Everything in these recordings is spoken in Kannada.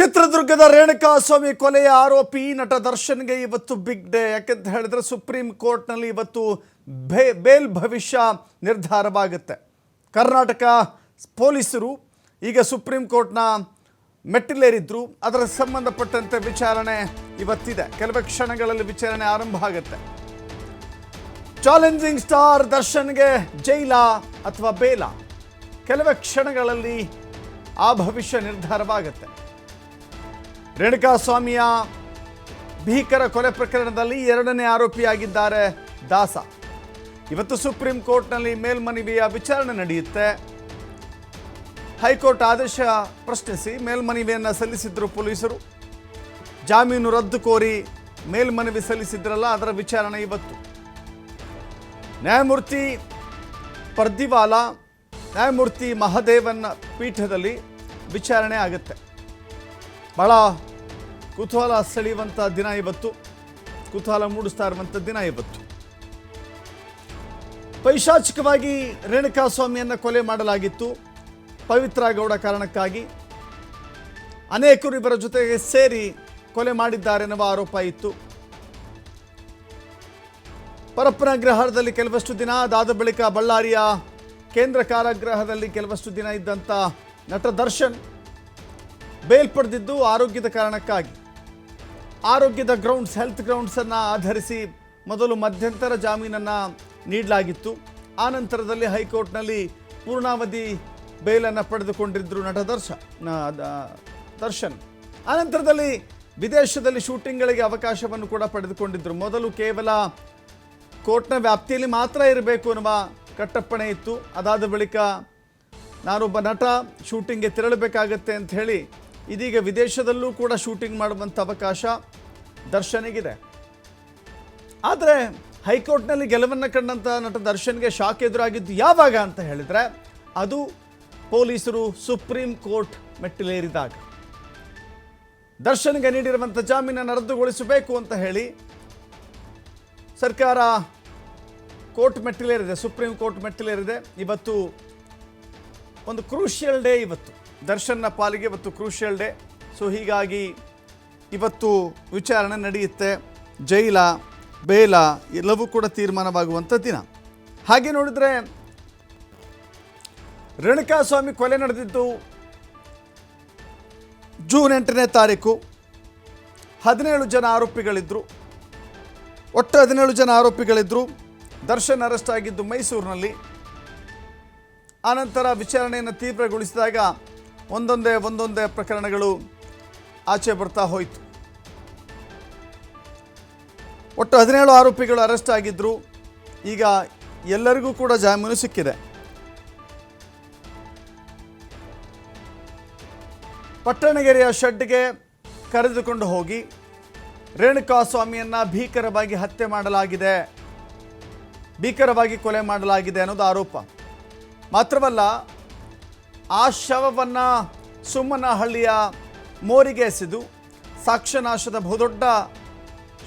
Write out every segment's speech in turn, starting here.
ಚಿತ್ರದುರ್ಗದ ರೇಣುಕಾಸ್ವಾಮಿ ಕೊಲೆಯ ಆರೋಪಿ ನಟ ದರ್ಶನ್ಗೆ ಇವತ್ತು ಬಿಗ್ ಡೇ. ಯಾಕೆಂತ ಹೇಳಿದ್ರೆ ಸುಪ್ರೀಂ ಕೋರ್ಟ್ನಲ್ಲಿ ಇವತ್ತು ಬೇಲ್ ಭವಿಷ್ಯ ನಿರ್ಧಾರವಾಗುತ್ತೆ. ಕರ್ನಾಟಕ ಪೊಲೀಸರು ಈಗ ಸುಪ್ರೀಂ ಕೋರ್ಟ್ನ ಮೆಟ್ಟಿಲೇರಿದ್ರು. ಅದರ ಸಂಬಂಧಪಟ್ಟಂತೆ ವಿಚಾರಣೆ ಇವತ್ತಿದೆ. ಕೆಲವೇ ಕ್ಷಣಗಳಲ್ಲಿ ವಿಚಾರಣೆ ಆರಂಭ ಆಗುತ್ತೆ. ಚಾಲೆಂಜಿಂಗ್ ಸ್ಟಾರ್ ದರ್ಶನ್ಗೆ ಜೈಲ ಅಥವಾ ಬೇಲ? ಕೆಲವೇ ಕ್ಷಣಗಳಲ್ಲಿ ಆ ಭವಿಷ್ಯ ನಿರ್ಧಾರವಾಗುತ್ತೆ. ರೇಣುಕಾಸ್ವಾಮಿಯ ಭೀಕರ ಕೊಲೆ ಪ್ರಕರಣದಲ್ಲಿ ಎರಡನೇ ಆರೋಪಿಯಾಗಿದ್ದಾರೆ ದಾಸ. ಇವತ್ತು ಸುಪ್ರೀಂ ಕೋರ್ಟ್ನಲ್ಲಿ ಮೇಲ್ಮನವಿಯ ವಿಚಾರಣೆ ನಡೆಯುತ್ತೆ. ಹೈಕೋರ್ಟ್ ಆದೇಶ ಪ್ರಶ್ನಿಸಿ ಮೇಲ್ಮನವಿಯನ್ನು ಸಲ್ಲಿಸಿದ್ರು ಪೊಲೀಸರು. ಜಾಮೀನು ರದ್ದು ಕೋರಿ ಮೇಲ್ಮನವಿ ಸಲ್ಲಿಸಿದ್ರಲ್ಲ, ಅದರ ವಿಚಾರಣೆ ಇವತ್ತು. ನ್ಯಾಯಮೂರ್ತಿ ಪರ್ದಿವಾಲ, ನ್ಯಾಯಮೂರ್ತಿ ಮಹದೇವನ್ ಪೀಠದಲ್ಲಿ ವಿಚಾರಣೆ ಆಗುತ್ತೆ. ಬಹಳ ಕುತೂಹಲ ಸೆಳೆಯುವಂಥ ದಿನ ಇವತ್ತು. ಕುತೂಹಲ ಮೂಡಿಸ್ತಾ ಇರುವಂಥ ದಿನ ಇವತ್ತು. ಪೈಶಾಚಿಕವಾಗಿ ರೇಣುಕಾಸ್ವಾಮಿಯನ್ನು ಕೊಲೆ ಮಾಡಲಾಗಿತ್ತು. ಪವಿತ್ರ ಗೌಡ ಕಾರಣಕ್ಕಾಗಿ. ಅನೇಕರು ಇವರ ಜೊತೆಗೆ ಸೇರಿ ಕೊಲೆ ಮಾಡಿದ್ದಾರೆನ್ನುವ ಆರೋಪ ಇತ್ತು. ಪರಪ್ಪನ ಗ್ರಹದಲ್ಲಿ ಕೆಲವಷ್ಟು ದಿನ, ಅದಾದ ಬಳಿಕ ಬಳ್ಳಾರಿಯ ಕೇಂದ್ರ ಕಾರಾಗೃಹದಲ್ಲಿ ಕೆಲವಷ್ಟು ದಿನ ಇದ್ದಂಥ ನಟ ದರ್ಶನ್ ಬೇಲ್ ಪಡೆದಿದ್ದು ಆರೋಗ್ಯದ ಕಾರಣಕ್ಕಾಗಿ. ಆರೋಗ್ಯದ ಗ್ರೌಂಡ್ಸ್ ಹೆಲ್ತ್ ಗ್ರೌಂಡ್ಸನ್ನು ಆಧರಿಸಿ ಮೊದಲು ಮಧ್ಯಂತರ ಜಾಮೀನನ್ನು ನೀಡಲಾಗಿತ್ತು. ಆ ನಂತರದಲ್ಲಿ ಹೈಕೋರ್ಟ್ನಲ್ಲಿ ಪೂರ್ಣಾವಧಿ ಬೇಲನ್ನು ಪಡೆದುಕೊಂಡಿದ್ದರು ನಟ ದರ್ಶ ದರ್ಶನ್. ಆನಂತರದಲ್ಲಿ ವಿದೇಶದಲ್ಲಿ ಶೂಟಿಂಗ್ಗಳಿಗೆ ಅವಕಾಶವನ್ನು ಕೂಡ ಪಡೆದುಕೊಂಡಿದ್ದರು ಮೊದಲು ಕೇವಲ ಕೋರ್ಟ್ನ ವ್ಯಾಪ್ತಿಯಲ್ಲಿ ಮಾತ್ರ ಇರಬೇಕು ಅನ್ನುವ ಕಟ್ಟಪ್ಪಣೆ ಇತ್ತು. ಅದಾದ ಬಳಿಕ ನಾನೊಬ್ಬ ನಟ ಶೂಟಿಂಗ್ಗೆ ತೆರಳಬೇಕಾಗತ್ತೆ ಅಂತ ಹೇಳಿ ಇದೀಗ ವಿದೇಶದಲ್ಲೂ ಕೂಡ ಶೂಟಿಂಗ್ ಮಾಡುವಂಥ ಅವಕಾಶ ದರ್ಶನಿಗಿದೆ. ಆದರೆ ಹೈಕೋರ್ಟ್ನಲ್ಲಿ ಗೆಲುವನ್ನು ಕಂಡಂಥ ನಟ ದರ್ಶನ್ಗೆ ಶಾಕ್ ಎದುರಾಗಿದ್ದು ಯಾವಾಗ ಅಂತ ಹೇಳಿದರೆ ಅದು ಪೊಲೀಸರು ಸುಪ್ರೀಂ ಕೋರ್ಟ್ ಮೆಟ್ಟಿಲೇರಿದಾಗ. ದರ್ಶನ್ಗೆ ನೀಡಿರುವಂಥ ಜಾಮೀನನ್ನು ರದ್ದುಗೊಳಿಸಬೇಕು ಅಂತ ಹೇಳಿ ಸರ್ಕಾರ ಕೋರ್ಟ್ ಮೆಟ್ಟಿಲೇರಿದೆ, ಸುಪ್ರೀಂ ಕೋರ್ಟ್ ಮೆಟ್ಟಿಲೇರಿದೆ. ಇವತ್ತು ಒಂದು ಕ್ರೂಷಿಯಲ್ ಡೇ ಇವತ್ತು. ದರ್ಶನ್ನ ಪಾಲಿಗೆ ಇವತ್ತು ಕ್ರೂಷಿಯಲ್ ಡೇ ಸೊ ಹೀಗಾಗಿ ಇವತ್ತು ವಿಚಾರಣೆ ನಡೆಯುತ್ತೆ. ಜೈಲ, ಬೇಲ ಎಲ್ಲವೂ ಕೂಡ ತೀರ್ಮಾನವಾಗುವಂಥ ದಿನ. ಹಾಗೆ ನೋಡಿದರೆ ರೇಣುಕಾ ಸ್ವಾಮಿ ಕೊಲೆ ನಡೆದಿದ್ದು ಜೂನ್ ಎಂಟನೇ ತಾರೀಕು. ಹದಿನೇಳು ಜನ ಆರೋಪಿಗಳಿದ್ದರು ಒಟ್ಟು ಹದಿನೇಳು ಜನ ಆರೋಪಿಗಳಿದ್ದರು ದರ್ಶನ್ ಅರೆಸ್ಟ್ ಆಗಿದ್ದು ಮೈಸೂರಿನಲ್ಲಿ. ಆನಂತರ ವಿಚಾರಣೆಯನ್ನು ತೀವ್ರಗೊಳಿಸಿದಾಗ ಒಂದೊಂದೇ ಒಂದೊಂದೇ ಪ್ರಕರಣಗಳು ಆಚೆ ಬರ್ತಾ ಹೋಯಿತು. ಒಟ್ಟು ಹದಿನೇಳು ಆರೋಪಿಗಳು ಅರೆಸ್ಟ್ ಆಗಿದ್ದರು ಈಗ ಎಲ್ಲರಿಗೂ ಕೂಡ ಜಾಮೀನು ಸಿಕ್ಕಿದೆ. ಪಟ್ಟಣಗೆರೆಯ ಶೆಡ್ಗೆ ಕರೆದುಕೊಂಡು ಹೋಗಿ ರೇಣುಕಾಸ್ವಾಮಿಯನ್ನು ಭೀಕರವಾಗಿ ಹತ್ಯೆ ಮಾಡಲಾಗಿದೆ. ಭೀಕರವಾಗಿ ಕೊಲೆ ಮಾಡಲಾಗಿದೆ ಅನ್ನೋದು ಆರೋಪ. ಮಾತ್ರವಲ್ಲ ಆ ಶವವನ್ನು ಸುಮ್ಮನಹಳ್ಳಿಯ ಮೋರಿಗೆ ಎಸೆದು ಸಾಕ್ಷ್ಯನಾಶದ ಬಹುದೊಡ್ಡ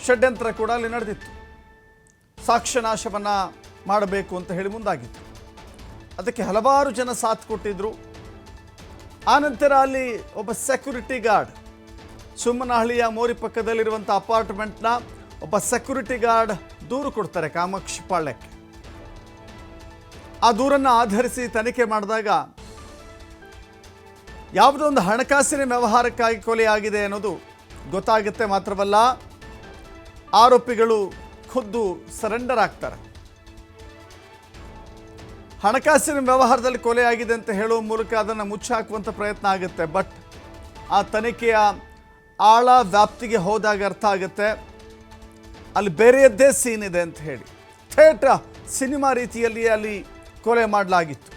ಷಡ್ಯಂತ್ರ ಕೂಡ ಅಲ್ಲಿ ನಡೆದಿತ್ತು. ಸಾಕ್ಷ್ಯನಾಶವನ್ನು ಮಾಡಬೇಕು ಅಂತ ಹೇಳಿ ಮುಂದಾಗಿತ್ತು. ಅದಕ್ಕೆ ಹಲವಾರು ಜನ ಸಾಥ್ ಕೊಟ್ಟಿದ್ದರು ಆನಂತರ ಅಲ್ಲಿ ಒಬ್ಬ ಸೆಕ್ಯೂರಿಟಿ ಗಾರ್ಡ್ ಸುಮ್ಮನಹಳ್ಳಿಯ ಮೋರಿ ಪಕ್ಕದಲ್ಲಿರುವಂಥ ಅಪಾರ್ಟ್ಮೆಂಟ್ನ ಒಬ್ಬ ಸೆಕ್ಯೂರಿಟಿ ಗಾರ್ಡ್ ದೂರು ಕೊಡ್ತಾರೆ ಕಾಮಾಕ್ಷಿ ಪಾಳ್ಯಕ್ಕೆ. ಆ ದೂರನ್ನು ಆಧರಿಸಿ ತನಿಖೆ ಮಾಡಿದಾಗ ಯಾವುದೋ ಒಂದು ಹಣಕಾಸಿನ ವ್ಯವಹಾರಕ್ಕಾಗಿ ಕೊಲೆಯಾಗಿದೆ ಅನ್ನೋದು ಗೊತ್ತಾಗುತ್ತೆ ಮಾತ್ರವಲ್ಲ, ಆರೋಪಿಗಳು ಖುದ್ದು ಸರೆಂಡರ್ ಆಗ್ತಾರೆ. ಹಣಕಾಸಿನ ವ್ಯವಹಾರದಲ್ಲಿ ಕೊಲೆಯಾಗಿದೆ ಅಂತ ಹೇಳುವ ಮೂಲಕ ಅದನ್ನು ಮುಚ್ಚಾಕುವಂಥ ಪ್ರಯತ್ನ ಆಗುತ್ತೆ. ಬಟ್ ಆ ತನಿಖೆಯ ಆಳ ವ್ಯಾಪ್ತಿಗೆ ಹೋದಾಗ ಅರ್ಥ ಆಗುತ್ತೆ, ಅಲ್ಲಿ ಬೇರೆಯದ್ದೇ ಸೀನ್ ಇದೆ ಅಂತ ಹೇಳಿ. ಥೇಟ್ರ ಸಿನಿಮಾ ರೀತಿಯಲ್ಲಿ ಅಲ್ಲಿ ಕೊಲೆ ಮಾಡಲಾಗಿತ್ತು.